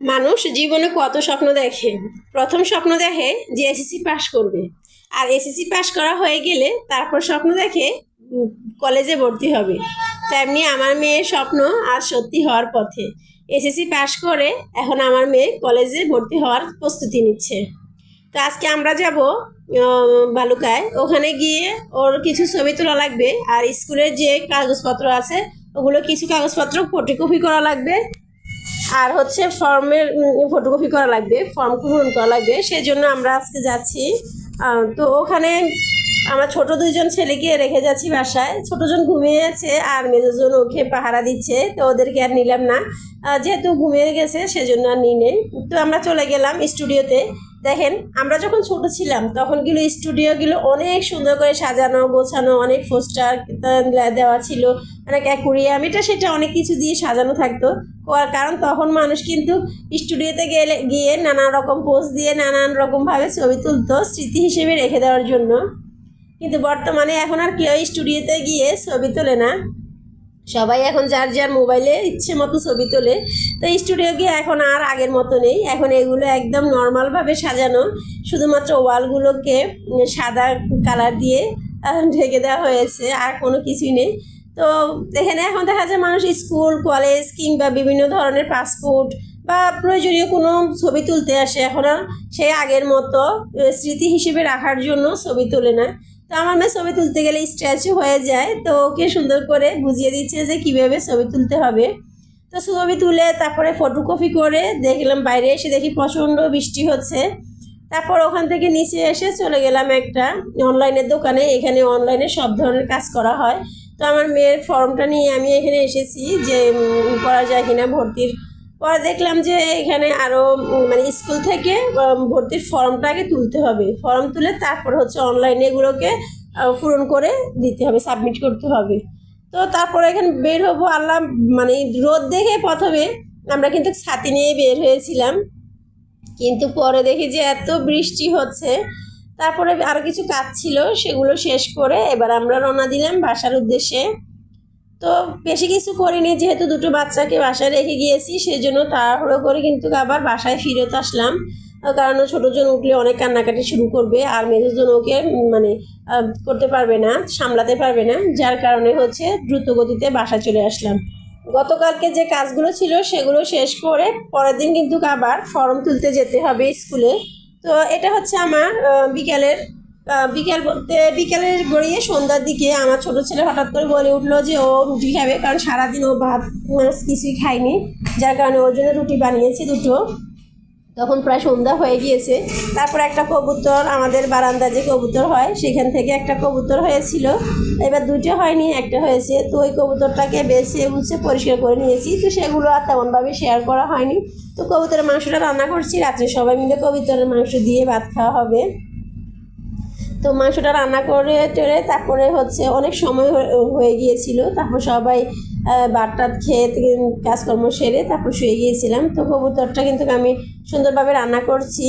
মানুষ জীবনে কত স্বপ্ন দেখে? প্রথম স্বপ্ন দেখে যে এসএসসি পাশ করবে। আর এসএসসি পাশ করা হয়ে গেলে তারপর স্বপ্ন দেখে কলেজে ভর্তি হবে। তেমনি আমার মেয়ের স্বপ্ন আর সত্যি হওয়ার পথে। এসএসসি পাশ করে এখন আমার মেয়ে কলেজে ভর্তি হওয়ার প্রস্তুতি নিচ্ছে। তো আজকে আমরা যাব বালুকায়। ওখানে গিয়ে ওর কিছু ছবি তোলা লাগবে। আর স্কুলের যে কাগজপত্র আছে, ওগুলো কিছু কাগজপত্র ফটোকপি করা লাগবে। আর হচ্ছে ফর্মের ফটোকপি করা লাগবে ফর্ম পূরণ করা লাগবে সেই জন্য আমরা আজকে যাচ্ছি। তো ওখানে আমার ছোট দুইজন ছেলেকে রেখে যাচ্ছি বাসায়। ছোটজন ঘুমিয়ে আছে আর মেজোজন ওকে পাহারা দিচ্ছে, তো ওদেরকে আর নিলাম না। যেহেতু ঘুমিয়ে গেছে, সেজন্য আর নিই নেই। তো আমরা চলে গেলাম স্টুডিওতে দেখেন, আমরা যখন ছোট ছিলাম, তখন তখনগুলো স্টুডিওগুলো অনেক সুন্দর করে সাজানো, গোছানো, অনেক পোস্টার দেওয়া ছিল, অনেক অ্যাকুরিয়াম এটা সেটা অনেক কিছু দিয়ে সাজানো থাকতো। কারণ তখন মানুষ কিন্তু স্টুডিওতে গেলে গিয়ে নানান রকম পোজ দিয়ে নানান রকমভাবে ছবি তুলতো স্মৃতি হিসেবে রেখে দেওয়ার জন্য। কিন্তু বর্তমানে এখন আর কেউ স্টুডিওতে গিয়ে ছবি তোলে না। সবাই এখন যার যার মোবাইলে ইচ্ছে মতো ছবি তোলে। তো স্টুডিও গিয়ে এখন আর আগের মতো নেই। এখন এগুলো একদম নর্মালভাবে সাজানো। শুধুমাত্র ওয়ালগুলোকে সাদা কালার দিয়ে ঢেকে দেওয়া হয়েছে। আর কোনো কিছুই নেই। তো এখানে এখন দেখা যায় মানুষ স্কুল কলেজ কিংবা বিভিন্ন ধরনের পাসপোর্ট বা প্রয়োজনীয় কোনো ছবি তুলতে আসে। এখন আর সেই আগের মতো স্মৃতি হিসেবে রাখার জন্য ছবি তোলে না। তো আমার মেয়ে ছবি তুলতে গেলে স্ট্যাচু হয়ে যায়, তো ওকে সুন্দর করে বুঝিয়ে দিচ্ছে যে কীভাবে ছবি তুলতে হবে। তো ছবি তুলে তারপরে ফটোকপি করে দেখলাম, বাইরে এসে দেখি প্রচণ্ড বৃষ্টি হচ্ছে। তারপর ওখান থেকে নিচে এসে চলে গেলাম একটা অনলাইনের দোকানে, এখানে অনলাইনে সব ধরনের কাজ করা হয়। তো আমার মেয়ের ফর্মটা নিয়ে আমি এখানে এসেছি যে করা যায় কিনা ভর্তির পরে দেখলাম যে এখানে আরও মানে স্কুল থেকে ভর্তির ফর্মটাকে তুলতে হবে। ফর্ম তুলে তারপর হচ্ছে অনলাইনে এগুলোকে পূরণ করে দিতে হবে সাবমিট করতে হবে। তো তারপরে এখানে বের হব, আল্লাহ মানে রোদ দেখে প্রথমে আমরা কিন্তু ছাতি নিয়ে বের হয়েছিলাম। কিন্তু পরে দেখি যে এত বৃষ্টি হচ্ছে। তারপরে আরও কিছু কাজ ছিল, সেগুলো শেষ করে এবার আমরা রওনা দিলাম বাসার উদ্দেশ্যে। তো বেশি কিছু করিনি, যেহেতু দুটো বাচ্চাকে বাসায় রেখে গিয়েছি সেই জন্য তাড়াহুড়ো করে কিন্তু আবার বাসায় ফিরত আসলাম। কারণ ছোটোজন উঠলে অনেক কান্নাকাটি শুরু করবে, আর মেজোজন ওকে মানে করতে পারবে না, সামলাতে পারবে না, যার কারণে হচ্ছে দ্রুত গতিতে বাসায় চলে আসলাম। গতকালকে যে কাজগুলো ছিল সেগুলো শেষ করে পরের দিন কিন্তু আবার ফর্ম তুলতে যেতে হবে স্কুলে। তো এটা হচ্ছে আমার বিকেলের বিকেল বলতে বিকেলের গড়িয়ে সন্ধ্যার দিকে আমার ছোট ছেলে হঠাৎ করে বলে উঠল যে ও রুটি খাবে, কারণ সারাদিন ও ভাত, মাছ কিছুই খায়নি। যার কারণে ওর জন্য রুটি বানিয়েছি দুটো। তখন প্রায় সন্ধ্যা হয়ে গিয়েছে। তারপর একটা কবুতর, আমাদের বারান্দা যে কবুতর হয়, সেখান থেকে একটা কবুতর হয়েছিল। এবার দুটো হয়নি, একটা হয়েছে। তো ওই কবুতরটাকে বেছে বুঝে পরিষ্কার করে নিয়েছি। তো সেগুলো আর তেমনভাবে শেয়ার করা হয়নি। তো কবুতরের মাংসটা রান্না করছি। রাত্রে সবাই মিলে কবুতরের মাংস দিয়ে ভাত খাওয়া হবে। তো মাংসটা রান্না করে টেরে তারপরে হচ্ছে অনেক সময় হয়ে- গিয়েছিল। তারপর সবাই ভাত টাত খেয়ে কাজকর্ম সেরে তারপর শুয়ে গিয়েছিলাম। তো কবুতরটা কিন্তু আমি সুন্দরভাবে রান্না করছি।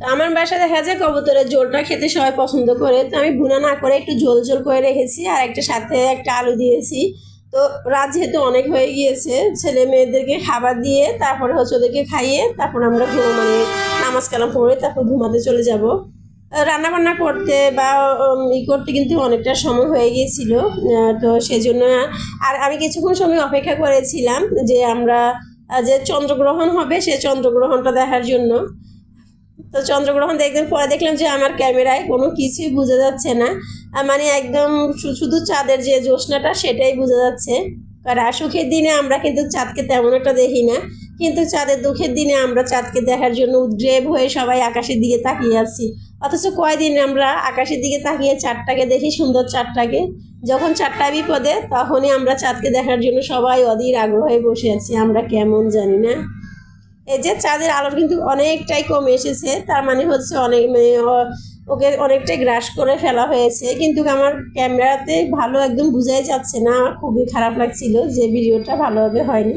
তো আমার বাসায় দেখা যায় কবুতরের ঝোলটা খেতে সবাই পছন্দ করে। তো আমি ভুনা না করে একটু ঝোল ঝোল করে রেখেছি আর একটা সাথে একটা আলু দিয়েছি। তো রাত যেহেতু অনেক হয়ে গিয়েছে, ছেলে মেয়েদেরকে খাবার দিয়ে তারপরে হচ্ছে ওদেরকে খাইয়ে তারপর আমরা মানে নামাজ কালাম পড়ে তারপর ঘুমাতে চলে যাব। রান্না বান্না করতে বা ই করতে কিন্তু অনেকটা সময় হয়ে গিয়েছিল। তো সেজন্য আর আমি কিছুক্ষণ সময় অপেক্ষা করেছিলাম যে আমরা যে চন্দ্রগ্রহণ হবে সে চন্দ্রগ্রহণটা দেখার জন্য। তো চন্দ্রগ্রহণ দেখতে পরে দেখলাম যে আমার ক্যামেরায় কোনো কিছুই বোঝা যাচ্ছে না। মানে একদম শুধু চাঁদের যে জ্যোৎস্নাটা সেটাই বোঝা যাচ্ছে। আর আর সুখের দিনে আমরা কিন্তু চাঁদকে তেমন একটা দেখি না। কিন্তু চাঁদের দুঃখের দিনে আমরা চাঁদকে দেখার জন্য উদ্গ্রেব হয়ে সবাই আকাশের দিকে তাকিয়ে আছি। অথচ কয়দিন আমরা আকাশের দিকে তাকিয়ে চাঁদটাকে দেখি, সুন্দর চাঁদটাকে? যখন চারটা বিপদে, তখনই আমরা চাঁদকে দেখার জন্য সবাই অধীর আগ্রহে বসে আছি। আমরা কেমন জানি না। এই যে চাঁদের আলোর কিন্তু অনেকটাই কমে এসেছে, তার মানে হচ্ছে অনেক মানে ওকে অনেকটাই গ্রাস করে ফেলা হয়েছে। কিন্তু আমার ক্যামেরাতে ভালো একদম বোঝাই যাচ্ছে না। খুবই খারাপ লাগছিল যে ভিডিওটা ভালোভাবে হয়নি।